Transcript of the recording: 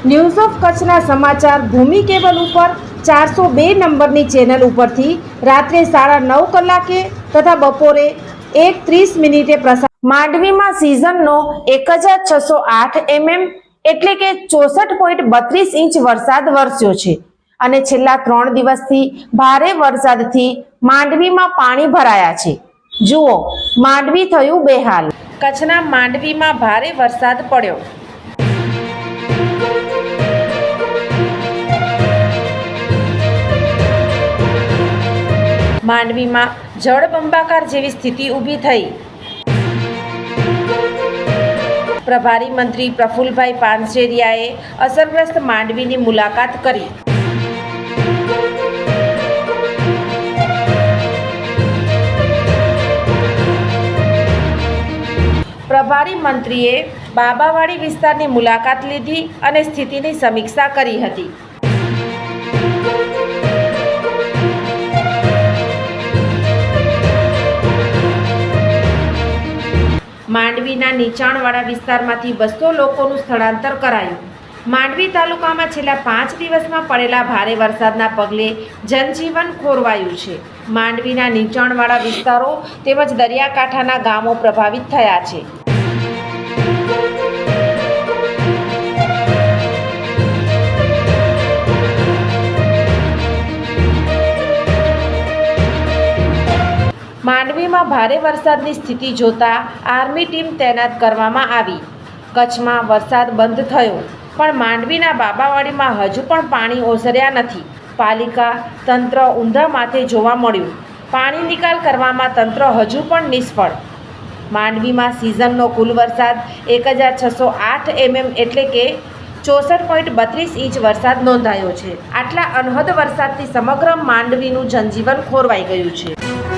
news of કચ્છના સમાચાર ભૂમિ cable ઉપર ચારસો બે નંબરની ચેનલ ઉપરથી રાત્રે સાડા નવ કલાકે તથા બપોરે એક ત્રીસ મિનિટે પ્રસાર માંડવીમાં સિઝનનો એક હજાર છસો આઠ એમએમ એટલે કે ચોસઠ પોઈન્ટ બત્રીસ ઇંચ વરસાદ વરસ્યો છે. અને છેલ્લા ત્રણ દિવસથી ભારે વરસાદથી માંડવીમાં પાણી ભરાયા છે. જુઓ માંડવી થયું બેહાલ. કચ્છના માંડવીમાં ભારે વરસાદ પડ્યો. માંડવીમાં જળબંબાકાર જેવી સ્થિતિ ઊભી થઈ. પ્રભારી મંત્રી પ્રફુલભાઈ પાનસેરિયાએ અસરગ્રસ્ત માંડવીની મુલાકાત કરી. પ્રભારી મંત્રીએ બાબાવાડી વિસ્તારની મુલાકાત લીધી અને સ્થિતિની સમીક્ષા કરી હતી. માંડવીના નીચાણવાળા વિસ્તારમાંથી બસો લોકોનું સ્થળાંતર કરાયું. માંડવી તાલુકામાં છેલ્લા પાંચ દિવસમાં પડેલા ભારે વરસાદના પગલે જનજીવન ખોરવાયું છે. માંડવીના નીચાણવાળા વિસ્તારો તેમજ દરિયાકાંઠાના ગામો પ્રભાવિત થયા છે. માંડવીમાં ભારે વરસાદની સ્થિતિ જોતા આર્મી ટીમ તૈનાત કરવામાં આવી. કચ્છમાં વરસાદ બંધ થયો, પણ માંડવીના બાબાવાડીમાં હજુ પણ પાણી ઓસર્યા નથી. પાલિકા તંત્ર ઊંધા માથે જોવા મળ્યું. પાણી નિકાલ કરવામાં તંત્ર હજુ પણ નિષ્ફળ. માંડવીમાં સિઝનનો કુલ વરસાદ એક હજાર છસો આઠ એમએમ એટલે કે ચોસઠ પોઈન્ટ બત્રીસ ઇંચ વરસાદ નોંધાયો છે. આટલા અનહદ વરસાદથી સમગ્ર માંડવીનું જનજીવન ખોરવાઈ ગયું છે.